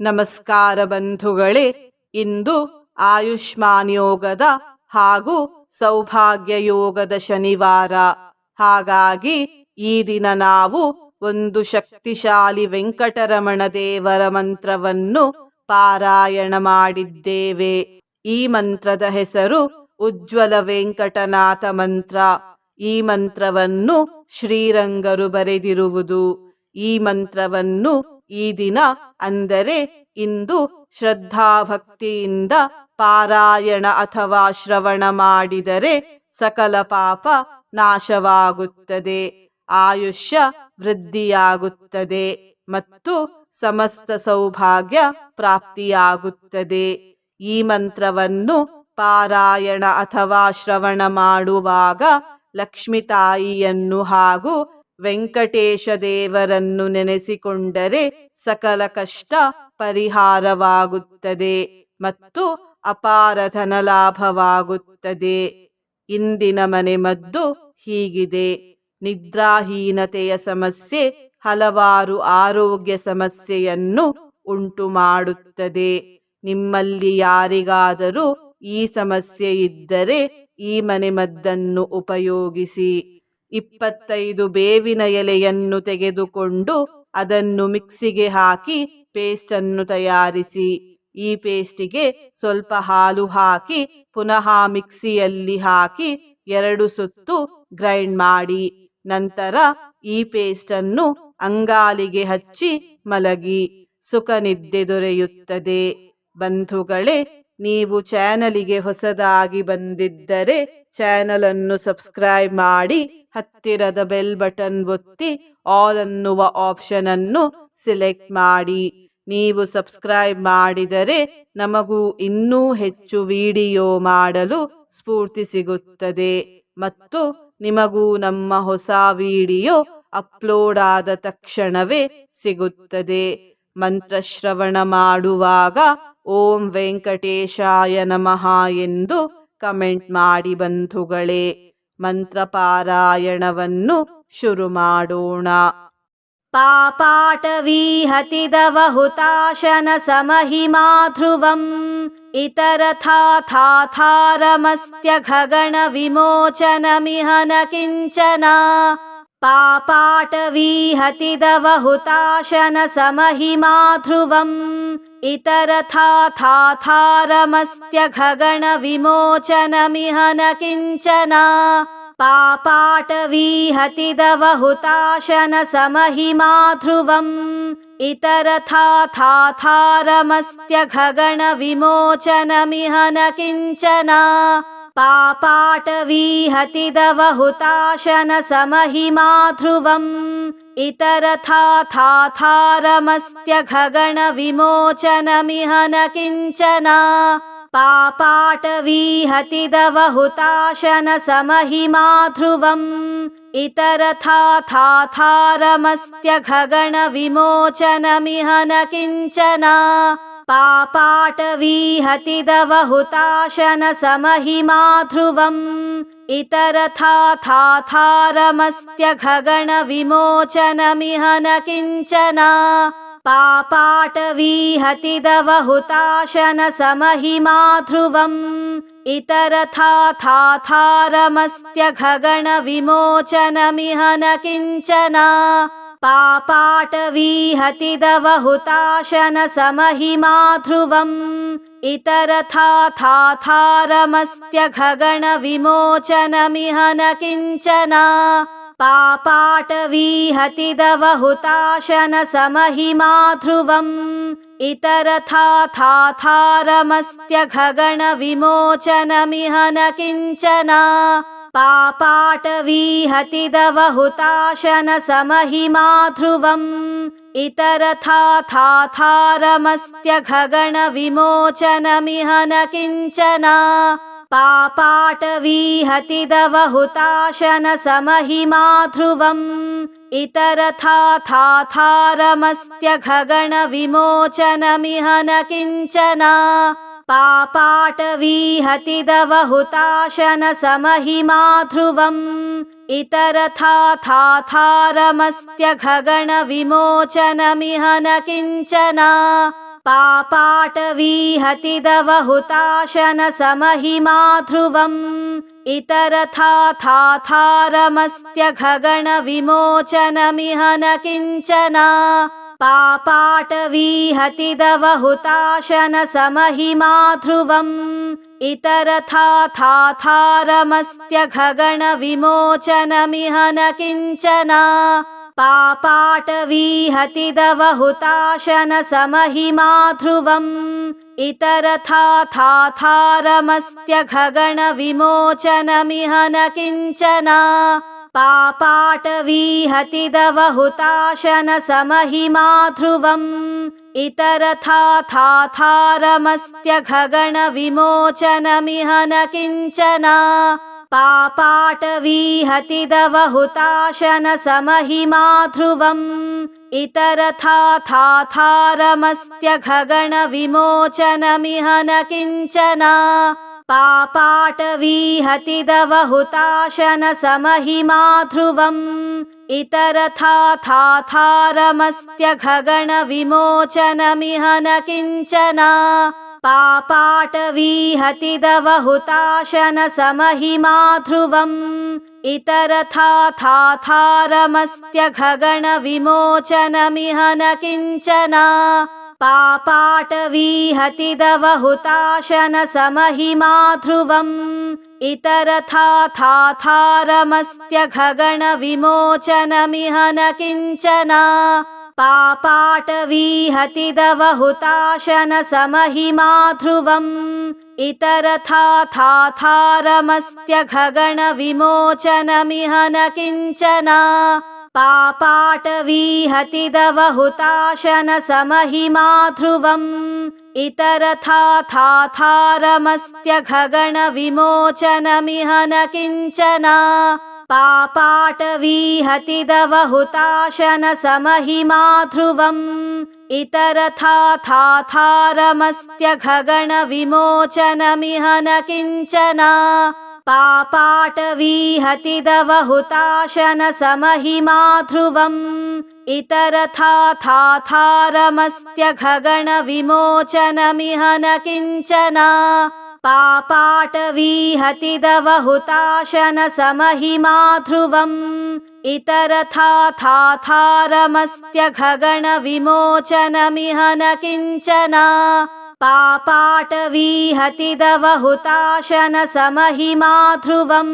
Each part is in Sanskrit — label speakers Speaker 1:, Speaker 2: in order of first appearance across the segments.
Speaker 1: ನಮಸ್ಕಾರ ಬಂಧುಗಳೇ, ಇಂದು ಆಯುಷ್ಮಾನ್ ಯೋಗದ ಹಾಗೂ ಸೌಭಾಗ್ಯ ಯೋಗದ ಶನಿವಾರ. ಹಾಗಾಗಿ ಈ ದಿನ ನಾವು ಒಂದು ಶಕ್ತಿಶಾಲಿ ವೆಂಕಟರಮಣ ದೇವರ ಮಂತ್ರವನ್ನು ಪಾರಾಯಣ ಮಾಡಿದ್ದೇವೆ. ಈ ಮಂತ್ರದ ಹೆಸರು ಉಜ್ವಲ ವೆಂಕಟನಾಥ ಮಂತ್ರ. ಈ ಮಂತ್ರವನ್ನು ಶ್ರೀರಂಗರು ಬರೆದಿರುವುದು. ಈ ಮಂತ್ರವನ್ನು ಈ ದಿನ ಅಂದರೆ ಇಂದು ಶ್ರದ್ಧಾಭಕ್ತಿಯಿಂದ ಪಾರಾಯಣ ಅಥವಾ ಶ್ರವಣ ಮಾಡಿದರೆ ಸಕಲ ಪಾಪ ನಾಶವಾಗುತ್ತದೆ, ಆಯುಷ್ಯ ವೃದ್ಧಿಯಾಗುತ್ತದೆ ಮತ್ತು ಸಮಸ್ತ ಸೌಭಾಗ್ಯ ಪ್ರಾಪ್ತಿಯಾಗುತ್ತದೆ. ಈ ಮಂತ್ರವನ್ನು ಪಾರಾಯಣ ಅಥವಾ ಶ್ರವಣ ಮಾಡುವಾಗ ಲಕ್ಷ್ಮಿ ತಾಯಿಯನ್ನು ಹಾಗೂ ವೆಂಕಟೇಶ ದೇವರನ್ನು ನೆನೆಸಿಕೊಂಡರೆ ಸಕಲ ಕಷ್ಟ ಪರಿಹಾರವಾಗುತ್ತದೆ ಮತ್ತು ಅಪಾರ ಧನಲಾಭವಾಗುತ್ತದೆ. ಇಂದಿನ ಮನೆ ಮದ್ದು ಹೀಗಿದೆ. ನಿದ್ರಾಹೀನತೆಯ ಸಮಸ್ಯೆ ಹಲವಾರು ಆರೋಗ್ಯ ಸಮಸ್ಯೆಯನ್ನು ಉಂಟು ಮಾಡುತ್ತದೆ ನಿಮ್ಮಲ್ಲಿ ಯಾರಿಗಾದರೂ ಈ ಸಮಸ್ಯೆ ಇದ್ದರೆ ಈ ಮನೆ ಮದ್ದನ್ನು ಉಪಯೋಗಿಸಿ. ಇಪ್ಪತ್ತೈದು ಬೇವಿನ ಎಲೆಯನ್ನು ತೆಗೆದುಕೊಂಡು ಅದನ್ನು ಮಿಕ್ಸಿಗೆ ಹಾಕಿ ಪೇಸ್ಟ್ ಅನ್ನು ತಯಾರಿಸಿ. ಈ ಪೇಸ್ಟಿಗೆ ಸ್ವಲ್ಪ ಹಾಲು ಹಾಕಿ ಪುನಃ ಮಿಕ್ಸಿಯಲ್ಲಿ ಹಾಕಿ ಎರಡು ಸುತ್ತು ಗ್ರೈಂಡ್ ಮಾಡಿ. ನಂತರ ಈ ಪೇಸ್ಟ್ ಅನ್ನು ಅಂಗಾಲಿಗೆ ಹಚ್ಚಿ ಮಲಗಿ. ಸುಖ ನಿದ್ದೆ ದೊರೆಯುತ್ತದೆ. ಬಂಧುಗಳೇ, ನೀವು ಚಾನಲಿಗೆ ಹೊಸದಾಗಿ ಬಂದಿದ್ದರೆ ಚಾನಲನ್ನು ಸಬ್ಸ್ಕ್ರೈಬ್ ಮಾಡಿ. ಹತ್ತಿರದ ಬೆಲ್ ಬಟನ್ ಒತ್ತಿ ಆಲ್ ಅನ್ನುವ ಆಪ್ಷನ್ ಅನ್ನು ಸೆಲೆಕ್ಟ್ ಮಾಡಿ. ನೀವು ಸಬ್ಸ್ಕ್ರೈಬ್ ಮಾಡಿದರೆ ನಮಗೂ ಇನ್ನೂ ಹೆಚ್ಚು ವಿಡಿಯೋ ಮಾಡಲು ಸ್ಫೂರ್ತಿ ಸಿಗುತ್ತದೆ. ಮತ್ತು ನಿಮಗೂ ನಮ್ಮ ಹೊಸ ವಿಡಿಯೋ ಅಪ್ಲೋಡ್ ಆದ ತಕ್ಷಣವೇ ಸಿಗುತ್ತದೆ. ಮಂತ್ರಶ್ರವಣ ಮಾಡುವಾಗ ಓಂ ವೆಂಕಟೇಶಾಯ ನಮಃ ಎಂದು ಕಮೆಂಟ್ ಮಾಡಿ ಬಂಧುಗಳೇ. ಮಂತ್ರಪಾರಾಯಣವನ್ನು ಶುರು ಮಾಡೋಣ पापाटवीहतिदवहुताशन समहिमा ध्रुवम् इतरथाथाथारमस्त्य गगणविमोचनमिह न किञ्चन पापाटवीहतिदवहुताशन समहिमा ध्रुवम् इतरथाथाथारमस्त्य गगणविमोचनमिह न किञ्चन पापाटवीहतिदवहुताशन समहिमा ध्रुवम् इतरथाथाथारमस्त्य गगणविमोचनमिह न किञ्चन पापाटवीहतिदवहुताशन समहिमा ध्रुवम् इतरथाथाथारमस्त्य गगणविमोचनमिह न किञ्चन पापाटवीहतिदवहुताशन समहिमा ध्रुवम् इतरथाथाथारमस्त्य गगणविमोचनमिह न किञ्चन पापाटवीहतिदवहुताशन समहिमा ध्रुवम् इतरथाथाथारमस्त्य गगणविमोचनमिह न किञ्चन। पापाटवीहतिदवहुताशन समहिमा ध्रुवम् इतरथाथाथारमस्त्य गगणविमोचनमिह न किञ्चन पापाटवीहतिदवहुताशन समहिमा ध्रुवम् इतरथाथाथारमस्त्य गगणविमोचनमिह न किञ्चन पापाटवीहतिदवहुताशन समहिमा ध्रुवम् इतरथाथाथारमस्त्य गगणविमोचनमिह न किञ्चन पापाटवीहतिदवहुताशन समहिमा ध्रुवम् इतरथाथाथारमस्त्य गगणविमोचनमिह न किञ्चन पापाटवीहतिदवहुताशन समहिमा ध्रुवम् इतरथाथाथारमस्त्य गगणविमोचनमिह न किञ्चन पापाटवीहतिदवहुताशन समहिमा ध्रुवम् इतरथाथाथारमस्त्य गगणविमोचनमिह न किञ्चन। पापाटवीहतिदवहुताशनसमहिमा ध्रुवम् इतरथाथारमस्त्य खगणविमोचनमिह न किञ्चन पापाटवीहतिदवहुताशनसमहिमा ध्रुवम् इतरथाथारमस्त्य खगणविमोचनमिह न किञ्चन पापाटवीहतिदवहुताशनसमहिमा ध्रुवम् इतरथाथारमस्त्य खगणविमोचनमिह न किञ्चन पापाटवीहतिदवहुताशनसमहिमा ध्रुवम् इतरथाथारमस्त्य खगणविमोचनमिह न किञ्चन पापाटवीहतिदवहुताशनसमहिमा ध्रुवम् इतरथाथारमस्त्य खगणविमोचनमिह न किञ्चन पापाटवीहतिदवहुताशनसमहिमा ध्रुवम् इतरथाथारमस्त्य खगणविमोचनमिह न किञ्चन। पापाटवीहतिदवहुताशनसमहिमा ध्रुवम् इतरथाथारमस्त्य खगणविमोचनमिह न किञ्चन पापाटवीहतिदवहुताशनसमहिमा ध्रुवम् इतरथाथारमस्त्य खगणविमोचनमिह न किञ्चन पापाटवीहतिदवहुताशनसमहिमा ध्रुवम् इतरथाथारमस्त्य खगणविमोचनमिह न किञ्चन पापाटवीहतिदवहुताशनसमहिमा ध्रुवम् इतरथाथारमस्त्य खगणविमोचनमिह न किञ्चन पापाटवीहतिदवहुताशनसमहिमा ध्रुवम् इतरथाथारमस्त्य खगणविमोचनमिह न किञ्चन पापाटवीहतिदवहुताशनसमहिमा ध्रुवम् इतरथाथारमस्त्य खगणविमोचनमिह न किञ्चन पापाटवीहतिदवहुताशनसमहिमा ध्रुवम् इतरथाथारमस्त्य खगणविमोचनमिह न किञ्चन पापाटवीहतिदवहुताशनसमहिमा ध्रुवम्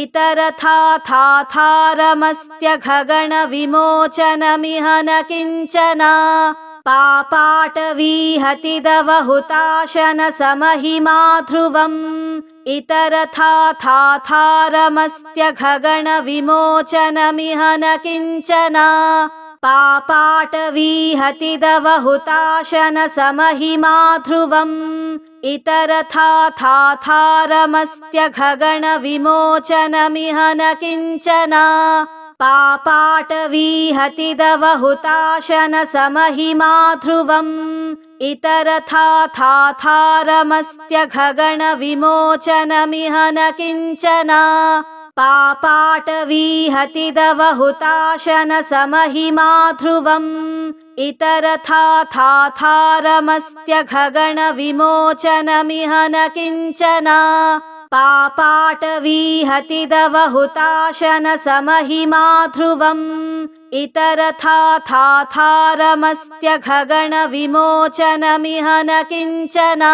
Speaker 1: इतरथाथारमस्त्य खगणविमोचनमिह न किञ्चन पापाटवीहतिदवहुताशनसमहिमा ध्रुवम् इतरथाथारमस्त्य खगणविमोचनमिह न किञ्चन पापाटवीहतिदवहुताशनसमहिमा ध्रुवम् इतरथाथारमस्त्य खगणविमोचनमिह न किञ्चन पापाटवीहतिदवहुताशनसमहिमा ध्रुवम् इतरथाथारमस्त्य खगणविमोचनमिह न किञ्चन पापाटवीहतिदवहुताशनसमहिमा ध्रुवम् इतरथाथारमस्त्य खगणविमोचनमिह न किञ्चन पापाटवीहतिदवहुताशनसमहिमा ध्रुवम् इतरथाथारमस्त्य खगणविमोचनमिह न किञ्चन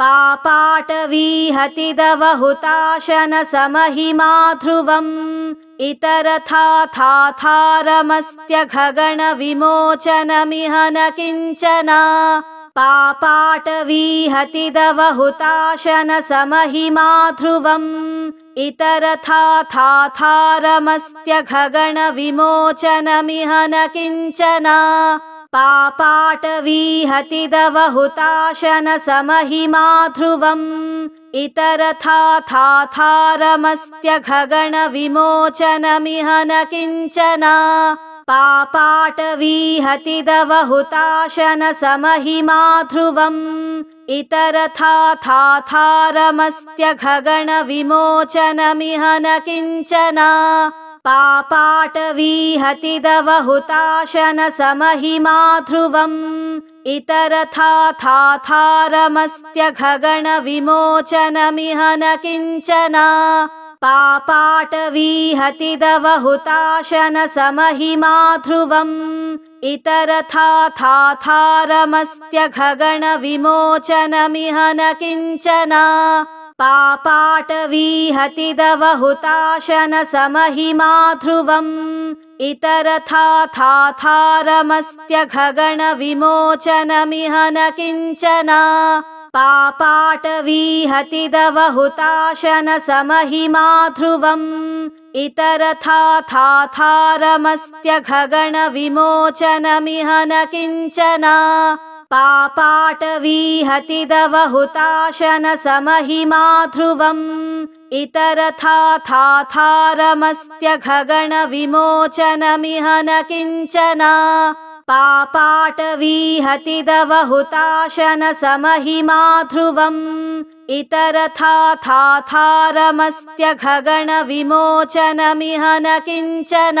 Speaker 1: पापाटवीहतिदवहुताशनसमहिमा ध्रुवम् इतरथाथारमस्त्य खगणविमोचनमिह न किञ्चन। पापाटवीहतिदवहुताशनसमहिमा ध्रुवम् इतरथाथारमस्त्य खगणविमोचनमिह न किञ्चन पापाटवीहतिदवहुताशनसमहिमा ध्रुवम् इतरथाथारमस्त्य खगणविमोचनमिह न किञ्चन पापाटवीहतिदवहुताशनसमहिमा ध्रुवम् इतरथाथारमस्त्य खगणविमोचनमिह न किञ्चन पापाटवीहतिदवहुताशनसमहिमा ध्रुवम् इतरथाथारमस्त्य खगणविमोचनमिह न किञ्चन। पापाटवीहतिदवहुताशन समहिमा ध्रुवम् इतरथाथारमस्त्य खगणविमोचनमिह न किञ्चन पापाटवीहतिदवहुताशन समहिमा ध्रुवम् इतरथाथारमस्त्य खगणविमोचनमिह न किञ्चन। पापाटवीहतिदवहुताशन समहिमा ध्रुवम् इतरथाथारमस्त्य खगणविमोचनमिह न किञ्चन पापाटवीहतिदवहुताशन समहिमा ध्रुवम् खगणविमोचनमिह न किञ्चन पापाटवीहतिदवहुताशन समहिमा ध्रुवम् इतरथाथारमस्त्य खगणविमोचनमिह न किञ्चन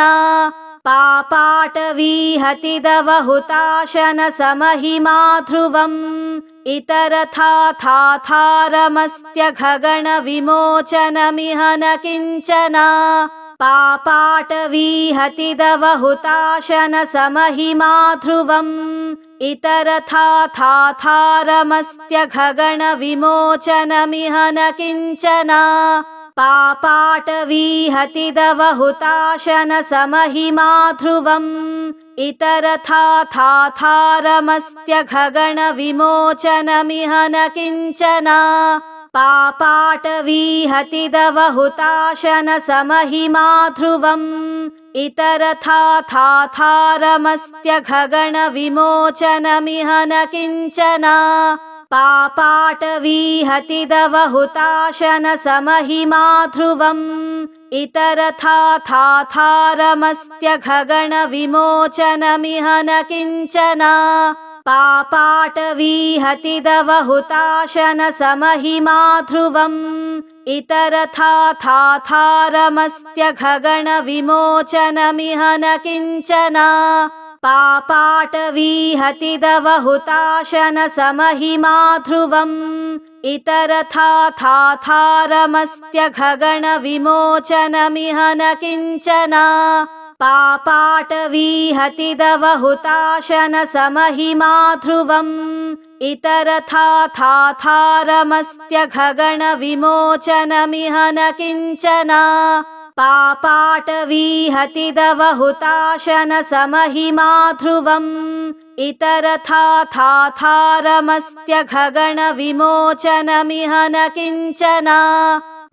Speaker 1: पापाटवीहतिदवहुताशन समहिमा ध्रुवम् इतरथाथारमस्त्य खगणविमोचनमिह न किञ्चन पापाटवीहतिदवहुताशन समहिमा ध्रुवम् इतरथाथारमस्त्य खगणविमोचनमिह न किञ्चन पापाटवीहतिदवहुताशन समहिमा ध्रुवम् इतरथाथारमस्त्य खगणविमोचनमिह न किञ्चन पापाटवीहतिदवहुताशन समहिमा ध्रुवम् इतरथाथारमस्त्य खगणविमोचनमिह न किञ्चन पापाटवीहतिदवहुताशन समहिमा ध्रुवम् इतरथाथारमस्त्य खगणविमोचनमिह न किञ्चन पापाटवीहतिदवहुताशन समहिमा ध्रुवम् इतरथाथारमस्त्य खगणविमोचनमिह न किञ्चन पापाटवीहतिदवहुताशन समहिमा ध्रुवम् इतरथाथारमस्त्य खगणविमोचनमिह न किञ्चन पापाटवीहतिदवहुताशन समहिमा ध्रुवम् इतरथाथारमस्त्य खगणविमोचनमिह न किञ्चन पापाटवीहतिदवहुताशन समहिमा ध्रुवम् इतरथाथारमस्त्य खगणविमोचनमिह न किञ्चन।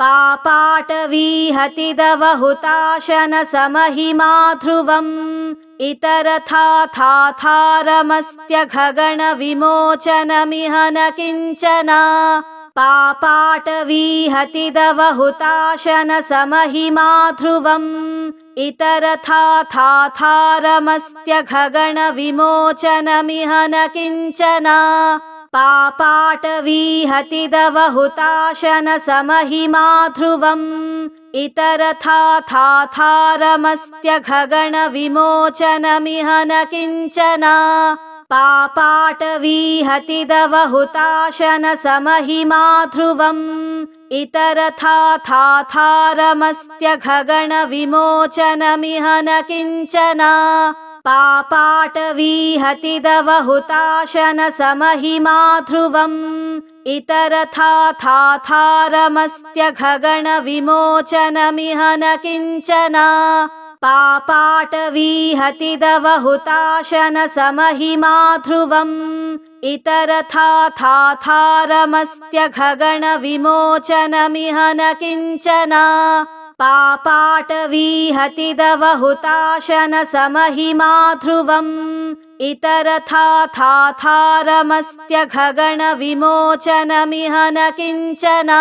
Speaker 1: पापाटवीहतिदवहुताशन समहिमा ध्रुवम् इतरथाथारमस्त्य खगणविमोचनमिह न किञ्चन पापाटवीहतिदवहुताशन समहिमा ध्रुवम् इतरथाथारमस्त्य खगणविमोचनमिह न किञ्चन। पापाटवीहतिदवहुताशन समहिमा ध्रुवम् इतरथाथारमस्त्य खगणविमोचनमिह न किञ्चन पापाटवीहतिदवहुताशन समहिमा ध्रुवम् इतरथाथारमस्त्य खगणविमोचनमिह न किञ्चन पापाटवीहतिदवहुताशन समहिमा ध्रुवम् इतरथाथारमस्त्य खगणविमोचनमिह न किञ्चन पापाटवीहतिदवहुताशन समहिमा ध्रुवम् इतरथाथारमस्त्य खगणविमोचनमिह न किञ्चन पापाटवीहतिदवहुताशन समहिमा ध्रुवम् इतरथाथारमस्त्य खगणविमोचनमिह न किञ्चन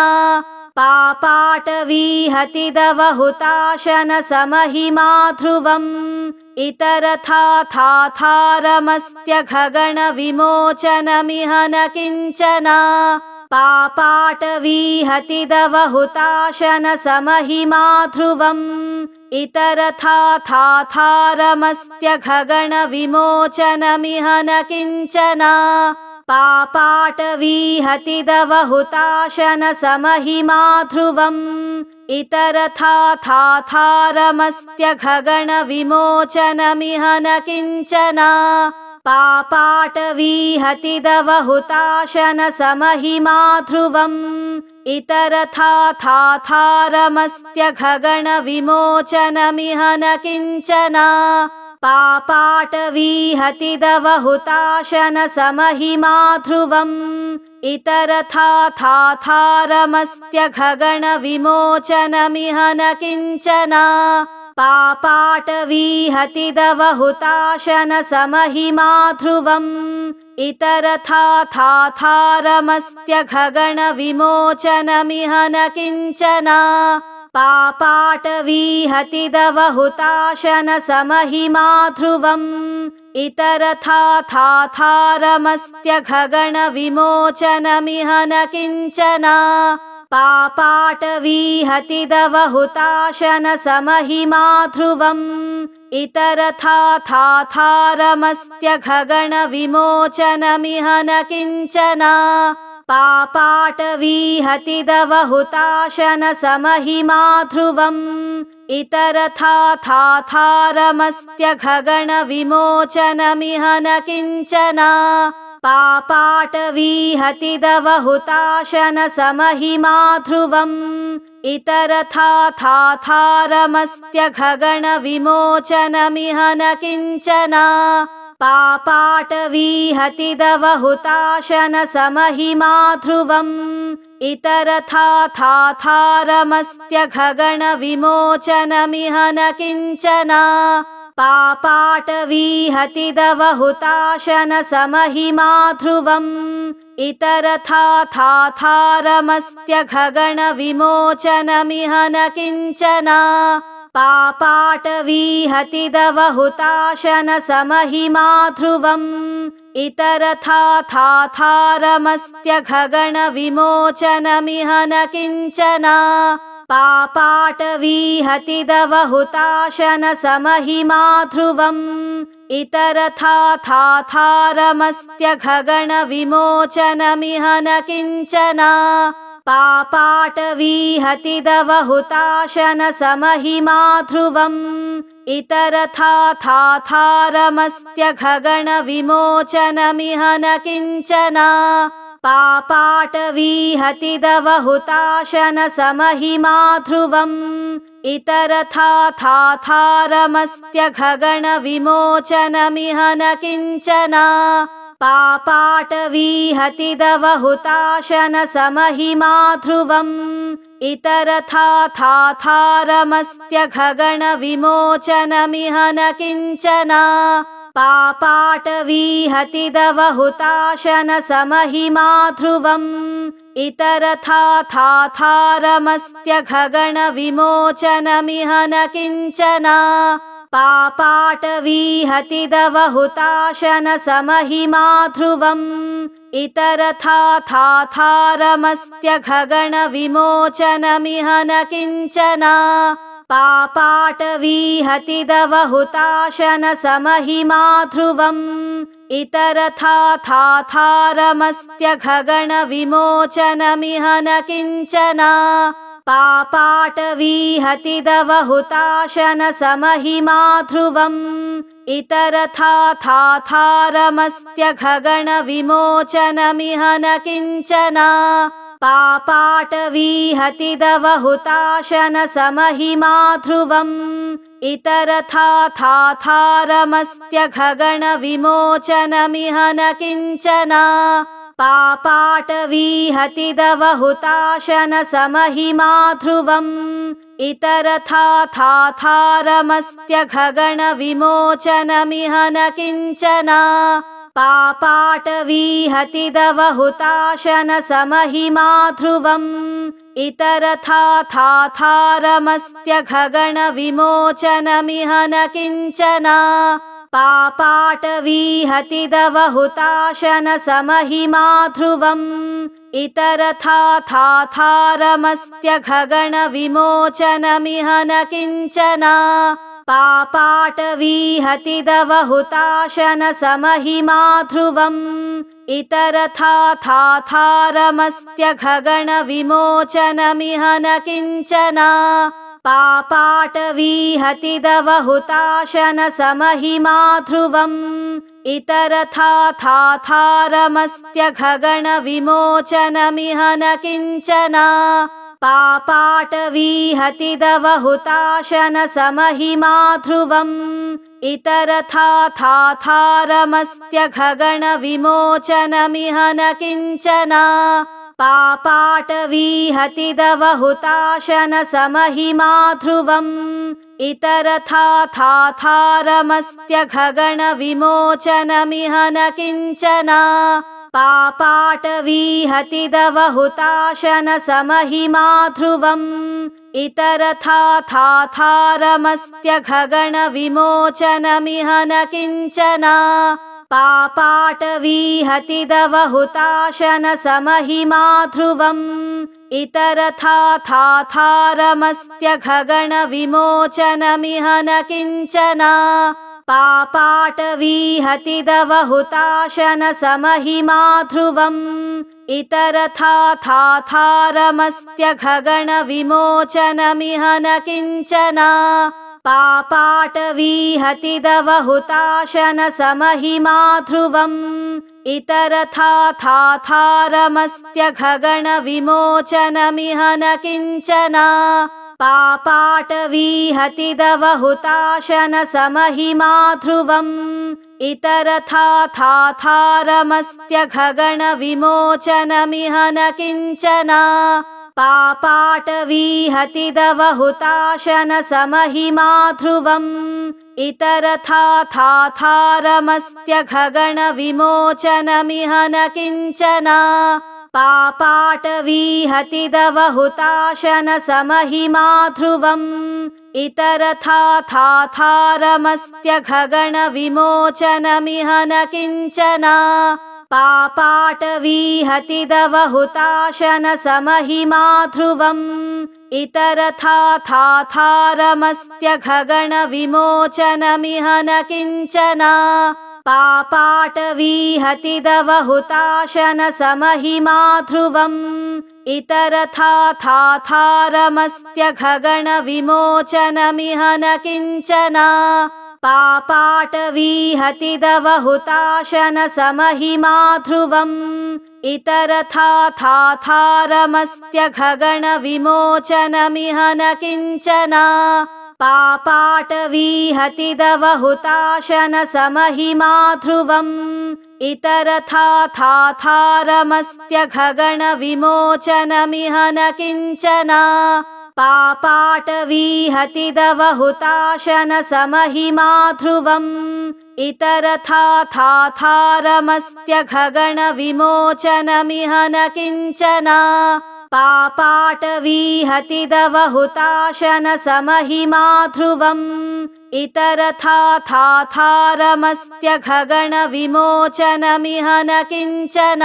Speaker 1: पापाटवीहतिदवहुताशन समहिमा ध्रुवम् इतरथाथारमस्त्य खगणविमोचनमिह न किञ्चन। पापाटवीहतिदवहुताशनसमहिमा ध्रुवम् इतरथाथाथारमस्त्य खगणविमोचनमिह न किञ्चन पापाटवीहतिदवहुताशनसमहिमा ध्रुवम् इतरथाथाथारमस्त्य खगणविमोचनमिह न किञ्चन पापाटवीहतिदवहुताशनसमहिमा ध्रुवम् इतरथाथाथारमस्त्य खगणविमोचनमिह न किञ्चन पापाटवीहतिदवहुताशनसमहिमा ध्रुवम् इतरथाथाथारमस्त्य खगणविमोचनमिह न किञ्चन। पापाटवीहतिदवहुताशनसमहिमा ध्रुवम् इतरथाथाथारमस्त्य खगणविमोचनमिह न किञ्चन पापाटवीहतिदवहुताशनसमहिमा ध्रुवम् इतरथाथाथारमस्त्य खगणविमोचनमिह न किञ्चन पापाटवीहतिदवहुताशनसमहिमा ध्रुवम् इतरथाथाथारमस्त्य खगणविमोचनमिह न किञ्चन पापाटवीहतिदवहुताशनसमहिमा ध्रुवम् इतरथाथाथारमस्त्य खगणविमोचनमिह न किञ्चन पापाटवीहतिदवहुताशनसमहिमा ध्रुवम् इतरथाथाथारमस्त्य खगणविमोचनमिह न किञ्चन पापाटवीहतिदवहुताशनसमहिमा ध्रुवम् इतरथाथाथारमस्त्य खगणविमोचनमिह न किञ्चन पापाटवीहतिदवहुताशनसमहिमा ध्रुवम् इतरथाथाथारमस्त्य खगणविमोचनमिह न किञ्चन पापाटवीहतिदवहुताशनसमहिमा ध्रुवम् इतरथाथाथारमस्त्य खगणविमोचनमिह न किञ्चन। पापाटवीहतिदवहुताशनसमहिमा ध्रुवम् इतरथाथाथारमस्त्य खगणविमोचनमिह न किञ्चन पापाटवीहतिदवहुताशनसमहिमा ध्रुवम् इतरथाथाथारमस्त्य खगणविमोचनमिह न किञ्चन। पापाटवीहतिदवहुताशनसमहिमा ध्रुवम् इतरथाथाथारमस्त्य खगणविमोचनमिह न किञ्चन पापाटवीहतिदवहुताशनसमहिमा ध्रुवम् इतरथाथाथारमस्त्य खगणविमोचनमिह न किञ्चन पापाटवीहतिदवहुताशनसमहिमा ध्रुवम् इतरथाथाथारमस्त्य खगणविमोचनमिह न किञ्चन पापाटवीहतिदवहुताशनसमहिमा ध्रुवम् इतरथाथाथारमस्त्य खगणविमोचनमिह न किञ्चन। पापाटवीहतिदवहुताशनसमहिमा ध्रुवम् इतरथाथाथारमस्त्य खगणविमोचनमिह न किञ्चन पापाटवीहतिदवहुताशनसमहिमा ध्रुवम् इतरथाथाथारमस्त्य खगणविमोचनमिह न किञ्चन पापाटवीहतिदवहुताशनसमहिमा ध्रुवम् इतरथाथाथारमस्त्य खगणविमोचनमिह न किञ्चन पापाटवीहतिदवहुताशनसमहिमा ध्रुवम् इतरथाथाथारमस्त्य खगणविमोचनमिह न किञ्चन पापाटवीहतिदवहुताशनसमहिमा ध्रुवम् इतरथाथाथारमस्त्य खगणविमोचनमिह न किञ्चन पापाटवीहतिदवहुताशनसमहिमा ध्रुवम् इतरथाथारमस्त्यखगणविमोचनमिह न किञ्चन पापाटवीहतिदवहुताशन समहिमा ध्रुवम् इतरथाथारमस्त्यखगणविमोचनमिह न किञ्चन पापाटवीहतिदवहुताशन समहिमा ध्रुवम् इतरथाथारमस्त्यखगणविमोचनमिह न किञ्चन। पापाटवीहतिदवहुताशन समहिमा ध्रुवम् इतरथाथारमस्त्यखगणविमोचनमिह न किञ्चन पापाटवीहतिदवहुताशन समहिमा ध्रुवम् इतरथाथारमस्त्यखगणविमोचनमिह न किञ्चन पापाटवीहतिदवहुताशन समहिमा ध्रुवम् इतरथाथारमस्त्यखगणविमोचनमिह न किञ्चन पापाटवीहतिदवहुताशन समहिमा ध्रुवम् इतरथाथारमस्त्यखगणविमोचनमिह न किञ्चन पापाटवीहतिदवहुताशन समहिमा ध्रुवम् इतरथाथारमस्त्यखगणविमोचनमिह न किञ्चन पापाटवीहतिदवहुताशन समहिमा ध्रुवम् इतरथाथारमस्त्यखगणविमोचनमिह न किञ्चन। पापाटवीहतिदवहुताशन समहिमा ध्रुवम् इतरथाथारमस्त्यखगणविमोचनमिह न किञ्चन पापाटवीहतिदवहुताशन समहिमा ध्रुवम् इतरथाथारमस्त्यखगणविमोचनमिह न किञ्चन। पापाटवीहतिदवहुताशन समहिमा ध्रुवम् इतरथाथारमस्त्यखगणविमोचनमिह न किञ्चन पापाटवीहतिदवहुताशन समहिमा ध्रुवम् इतरथाथारमस्त्यखगणविमोचनमिह न किञ्चन पापाटवीहतिदवहुताशन समहिमा ध्रुवम् इतरथाथारमस्त्यखगणविमोचनमिह न किञ्चन पापाटवीहतिदवहुताशन समहिमा ध्रुवम् इतरथाथारमस्त्यखगणविमोचनमिह न किञ्चन पापाटवीहतिदवहुताशन समहिमा ध्रुवम् इतरथाथारमस्त्यखगणविमोचनमिह न किञ्चन पापाटवीहतिदवहुताशन समहिमा ध्रुवम् इतरथाथारमस्त्यखगणविमोचनमिह न किञ्चन पापाटवीहतिदवहुताशन समहिमा ध्रुवम् इतरथाथारमस्त्यखगणविमोचनमिह न किञ्चन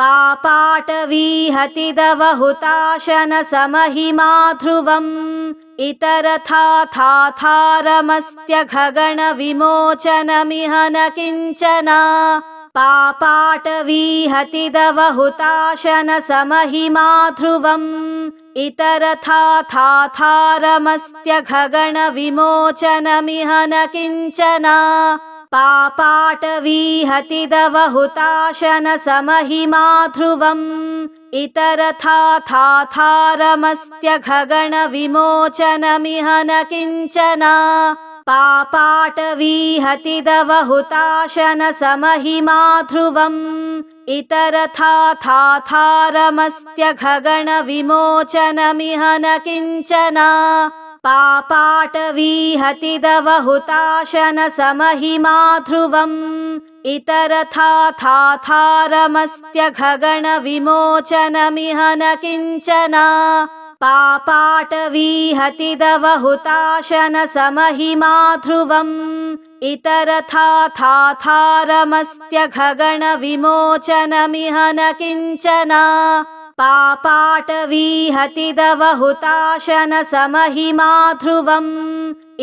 Speaker 1: पापाटवीहतिदवहुताशन समहिमा ध्रुवम् इतरथाथारमस्त्यखगणविमोचनमिह न किञ्चन पापाटवीहतिदवहुताशन समहिमा ध्रुवम् इतरथाथारमस्त्यखगणविमोचनमिह न किञ्चन पापाटवीहतिदवहुताशन समहिमा ध्रुवम् इतरथाथारमस्त्यखगणविमोचनमिह न किञ्चन पापाटवीहतिदवहुताशन समहिमा ध्रुवम् इतरथाथारमस्त्यखगणविमोचनमिह न किञ्चन पापाटवीहतिदवहुताशन समहिमा ध्रुवम् इतरथाथारमस्त्यखगणविमोचनमिह न किञ्चन। पापाटवीहतिदवहुताशन समहिमा ध्रुवम् इतरथाथारमस्त्यखगणविमोचनमिह न किञ्चन पापाटवीहतिदवहुताशन समहिमा ध्रुवम्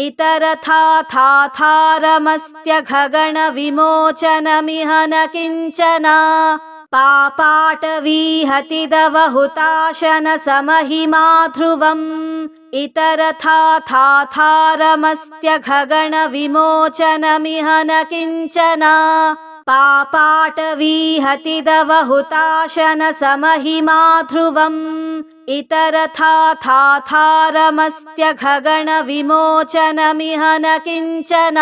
Speaker 1: इतरथाथारमस्त्यखगणविमोचनमिह न किञ्चन पापाटवीहतिदवहुताशन समहिमा ध्रुवम् इतरथाथारमस्त्यखगणविमोचनमिह न किञ्चन पापाटवीहतिदवहुताशन समहिमा ध्रुवम् इतरथाथारमस्त्यखगणविमोचनमिह न किञ्चन पापाटवीहतिदवहुताशन समहिमा ध्रुवम् इतरथाथारमस्त्यखगणविमोचनमिह न किञ्चन पापाटवीहतिदवहुताशन समहिमा ध्रुवम् इतरथाथारमस्त्यखगणविमोचनमिह न किञ्चन